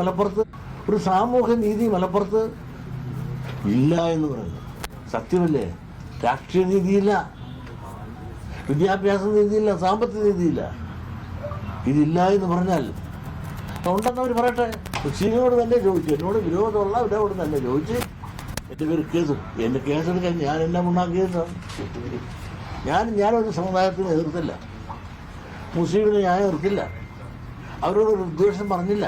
മലപ്പുറത്ത്? ഒരു സാമൂഹ്യ നീതി മലപ്പുറത്ത്? ഇല്ല എന്ന് പറയുന്നത് സത്യമല്ലേ? രാഷ്ട്രീയ നീതിയില്ല. വിദ്യാഭ്യാസ നീതിയില്ല. സാമ്പത്തിക നീതിയില്ല. ഇതില്ല എന്ന് പറഞ്ഞാൽ ഉണ്ടെന്നവർ പറയട്ടെ? മുസ്ലിങ്ങളോട് തന്നെ ചോദിച്ചു. എന്നോട് വിരോധമുള്ള അവരോട് തന്നെ ചോദിച്ച് എന്റെ പേര് കേസ് എന്റെ കേസെടുക്കാൻ ഞാൻ എന്നെ ഉണ്ടാക്കിയത് ഞാൻ ഞാനൊരു സമുദായത്തിന് എതിർത്തില്ല. മുസ്ലിമിനെ ഞാൻ എതിർത്തില്ല അവരോട് ഒരു ഉദ്ദേശം പറഞ്ഞില്ല.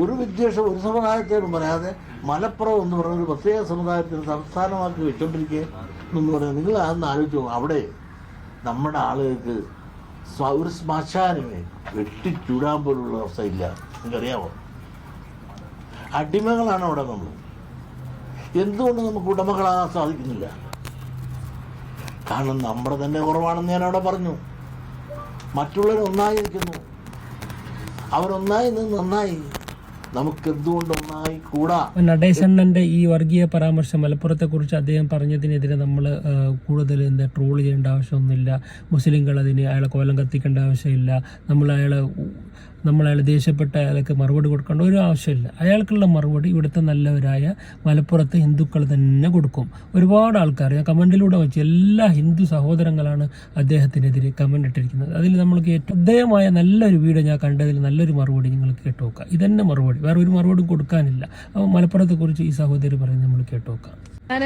ഒരു വിദ്വേഷം ഒരു സമുദായത്തോടും പറയാതെ മലപ്പുറം എന്ന് പറയുന്ന ഒരു പ്രത്യേക സമുദായത്തിന് സംസ്ഥാനമാക്കി വെച്ചോണ്ടിരിക്കുക എന്ന് പറയുന്നത് നിങ്ങൾ അതൊന്ന് ആലോചിച്ചു അവിടെ നമ്മുടെ ആളുകൾക്ക് ഒരു ശ്മശാനമേ വെട്ടിച്ചൂടാൻ പോലുള്ള അവസ്ഥ ഇല്ല നിങ്ങൾക്കറിയാമോ അടിമകളാണ് അവിടെ നമ്മൾ എന്തുകൊണ്ട് നമുക്ക് ഉടമകളാകാൻ സാധിക്കുന്നില്ല? കാരണം നമ്മുടെ തന്നെ കുറവാണെന്ന് ഞാൻ അവിടെ പറഞ്ഞു. മറ്റുള്ളവർ ഒന്നായിരിക്കുന്നു അവരൊന്നായി നിന്ന് നന്നായി നമുക്ക് എന്തുകൊണ്ടൊന്നായി കൂടാ നടേശണ്ണന്റെ ഈ വർഗീയ പരാമർശം മലപ്പുറത്തെ കുറിച്ച് അദ്ദേഹം പറഞ്ഞതിനെതിരെ നമ്മൾ കൂടുതൽ എന്താ ട്രോൾ ചെയ്യേണ്ട ആവശ്യമൊന്നുമില്ല. മുസ്ലിങ്ങൾ അതിന് അയാളെ കോലം കത്തിക്കേണ്ട ആവശ്യമില്ല. നമ്മൾ അയാളെ നമ്മൾ അയാൾ ദേഷ്യപ്പെട്ട അയാൾക്ക് മറുപടി കൊടുക്കേണ്ട ഒരു ആവശ്യമില്ല. അയാൾക്കുള്ള മറുപടി ഇവിടുത്തെ നല്ലവരായ മലപ്പുറത്തെ ഹിന്ദുക്കൾ തന്നെ കൊടുക്കും. ഒരുപാട് ആൾക്കാർ ഞാൻ കമന്റിലൂടെ വെച്ച് എല്ലാ ഹിന്ദു സഹോദരങ്ങളാണ് അദ്ദേഹത്തിനെതിരെ കമന്റ് ഇട്ടിരിക്കുന്നത്. അതിൽ നമ്മൾക്ക് ഏറ്റവും ശ്രദ്ധേയമായ നല്ലൊരു വീഡിയോ ഞാൻ കണ്ടതിൽ നല്ലൊരു മറുപടി നിങ്ങൾ കേട്ടു നോക്കുക. ഇതന്നെ മറുപടി വേറെ ഒരു മറുപടി കൊടുക്കാനില്ല. അപ്പോൾ മലപ്പുറത്തെക്കുറിച്ച് ഈ സഹോദരി പറയുന്നത് നമ്മൾ കേട്ടു നോക്കാം. ഞാൻ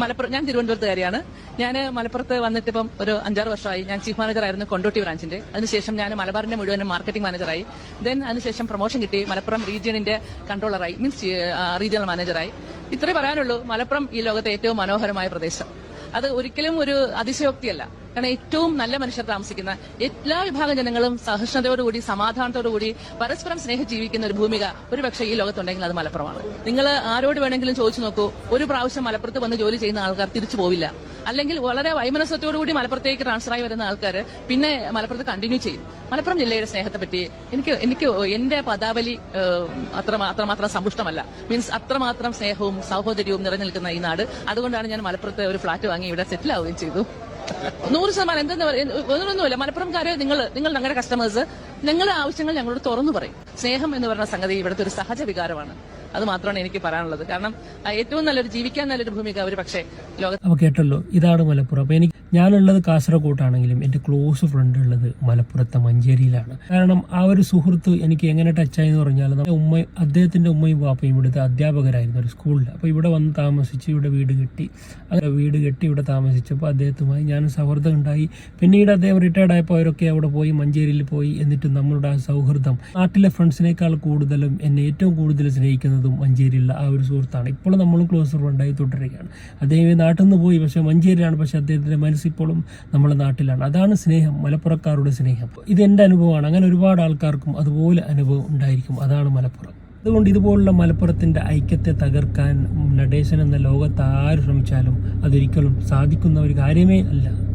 മലപ്പുറം ഞാൻ തിരുവനന്തപുരത്തുകാരിയാണ് ഞാൻ മലപ്പുറത്ത് വന്നിട്ട് ഇപ്പം ഒരു അഞ്ചാറ് വർഷമായി. ഞാൻ ചീഫ് മാനേജർ ആയിരുന്നു കൊണ്ടോട്ടി ബ്രാഞ്ചിന്റെ. അതിനുശേഷം ഞാൻ മലബാറിന്റെ മുഴുവൻ മാർക്കറ്റിംഗ് മാനേജറായി ദെൻ അതിനുശേഷം പ്രൊമോഷൻ കിട്ടി. മലപ്പുറം റീജിയണിന്റെ കൺട്രോളറായി മീൻസ് റീജിയണൽ മാനേജറായി ഇത്രേ പറയാനുള്ളൂ. മലപ്പുറം ഈ ലോകത്തെ ഏറ്റവും മനോഹരമായ പ്രദേശം. അത് ഒരിക്കലും ഒരു അതിശയോക്തിയല്ല. കാരണം ഏറ്റവും നല്ല മനുഷ്യർ താമസിക്കുന്ന എല്ലാ വിഭാഗം ജനങ്ങളും സഹിഷ്ണുതയോടുകൂടി സമാധാനത്തോടുകൂടി പരസ്പരം സ്നേഹം ജീവിക്കുന്ന ഒരു ഭൂമിക ഒരു പക്ഷേ ഈ ലോകത്തുണ്ടെങ്കിൽ അത് മലപ്പുറമാണ്. നിങ്ങൾ ആരോട് വേണമെങ്കിലും ചോദിച്ചു നോക്കൂ. ഒരു പ്രാവശ്യം മലപ്പുറത്ത് വന്ന് ജോലി ചെയ്യുന്ന ആൾക്കാർ തിരിച്ചു പോവില്ല. അല്ലെങ്കിൽ വളരെ വൈമനസ്യത്തോടുകൂടി മലപ്പുറത്തേക്ക് ട്രാൻസ്ഫർ ആയി വരുന്ന ആൾക്കാർ പിന്നെ മലപ്പുറത്ത് കണ്ടിന്യൂ ചെയ്യും. മലപ്പുറം ജില്ലയുടെ സ്നേഹത്തെ പറ്റി എനിക്ക് എനിക്ക് എന്റെ പദാവലി അത്ര അത്രമാത്രം സമ്പുഷ്ടമല്ല. മീൻസ് അത്രമാത്രം സ്നേഹവും സഹോദര്യവും നിറഞ്ഞു നിൽക്കുന്ന ഈ നാട്. അതുകൊണ്ടാണ് ഞാൻ മലപ്പുറത്ത് ഒരു ഫ്ളാറ്റ് വാങ്ങി ഇവിടെ സെറ്റിൽ ആവുകയും ചെയ്തു. നൂറ് ശതമാനം എന്തെന്ന് ഒന്നുമില്ല മലപ്പുറംകാര് നിങ്ങൾ നിങ്ങൾ ഞങ്ങളുടെ കസ്റ്റമേഴ്സ് നിങ്ങളുടെ ആവശ്യങ്ങൾ ഞങ്ങളോട് തുറന്നു പറയും. സ്നേഹം എന്ന് പറയുന്ന സംഗതി ഇവിടുത്തെ ഒരു സഹജ വികാരമാണ്. അത് മാത്രമാണ് എനിക്ക് പറയാനുള്ളത്. കാരണം ഏറ്റവും നല്ലൊരു ജീവിക്കാൻ നല്ലൊരു ഭൂമിക അവർ പക്ഷേ ലോകത്ത് കേട്ടല്ലോ ഇതാണ് മലപ്പുറം. എനിക്ക് ഞാനുള്ളത് കാസർഗോട്ടാണെങ്കിലും എന്റെ ക്ലോസ് ഫ്രണ്ട് ഉള്ളത് മലപ്പുറത്തെ മഞ്ചേരിയിലാണ്. കാരണം ആ ഒരു സുഹൃത്ത് എനിക്ക് എങ്ങനെ ടച്ചായി എന്ന് പറഞ്ഞാൽ നമ്മുടെ ഉമ്മ അദ്ദേഹത്തിന്റെ ഉമ്മയും പാപ്പയും ഇവിടുത്തെ അധ്യാപകരായിരുന്നു ഒരു സ്കൂളിൽ അപ്പോൾ ഇവിടെ വന്ന് താമസിച്ച് ഇവിടെ വീട് കെട്ടി അങ്ങനെ വീട് കെട്ടി ഇവിടെ താമസിച്ചപ്പോൾ അദ്ദേഹത്തുമായി ഞാൻ സൗഹൃദം ഉണ്ടായി. പിന്നീട് അദ്ദേഹം റിട്ടയർഡ് ആയപ്പോൾ അവരൊക്കെ അവിടെ പോയി മഞ്ചേരിയിൽ പോയി എന്നിട്ട് നമ്മളുടെ ആ സൗഹൃദം നാട്ടിലെ ഫ്രണ്ട്സിനേക്കാൾ കൂടുതലും എന്നെ ഏറ്റവും കൂടുതൽ സ്നേഹിക്കുന്നതും മഞ്ചേരിയിലുള്ള ആ ഒരു സുഹൃത്താണ്. ഇപ്പോഴും നമ്മളും ക്ലോസ് ഫ്രണ്ടായി തുടരുകയാണ്. അദ്ദേഹം നാട്ടിൽ നിന്ന് പോയി പക്ഷേ മഞ്ചേരിയിലാണ് പക്ഷേ അദ്ദേഹത്തിന്റെ മനസ്സിപ്പോഴും നമ്മുടെ നാട്ടിലാണ്. അതാണ് സ്നേഹം മലപ്പുറക്കാരുടെ സ്നേഹം. ഇത് എന്റെ അനുഭവമാണ്. അങ്ങനെ ഒരുപാട് ആൾക്കാർക്കും അതുപോലെ അനുഭവം ഉണ്ടായിരിക്കും. അതാണ് മലപ്പുറം. അതുകൊണ്ട് ഇതുപോലുള്ള മലപ്പുറത്തിന്റെ ഐക്യത്തെ തകർക്കാൻ നടേശൻ എന്ന ലോകത്ത് ആര് ശ്രമിച്ചാലും അതൊരിക്കലും സാധിക്കുന്ന ഒരു കാര്യമേ അല്ല.